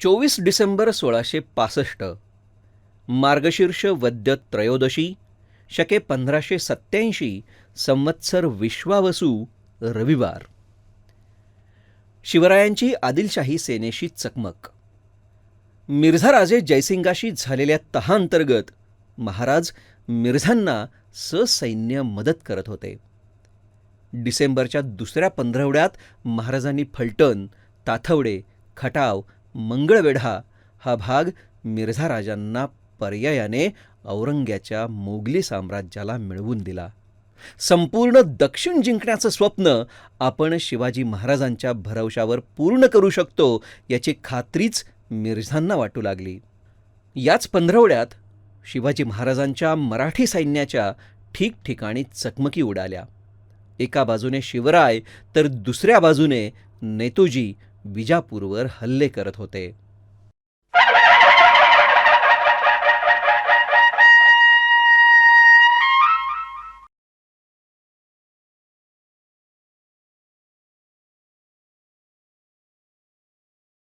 चोवीस डिसेंबर सोळाशे पासष्ट. मार्गशीर्ष वद्य त्रयोदशी शके पंधराशे सत्याऐंशी संवत्सर विश्वावसू रविवार. शिवरायांची आदिलशाही सेनेशी चकमक. मिर्झा राजे जयसिंगाशी झालेल्या तहाअंतर्गत महाराज मिर्झांना ससैन्य मदत करत होते. डिसेंबरच्या दुसऱ्या पंधरवड्यात महाराजांनी फलटण ताथवडे खटाव मंगळवेढा हा भाग मिर्झा राजांना पर्यायाने औरंग्याच्या मोगली साम्राज्याला मिळवून दिला. संपूर्ण दक्षिण जिंकण्याचं स्वप्न आपण शिवाजी महाराजांच्या भरवशावर पूर्ण करू शकतो याची खात्रीच मिर्झांना वाटू लागली. याच पंधरवड्यात शिवाजी महाराजांच्या मराठी सैन्याच्या ठिकठिकाणी चकमकी उडाल्या. एका बाजूने शिवराय तर दुसऱ्या बाजूने नेतोजी विजापूरवर हल्ले करत होते.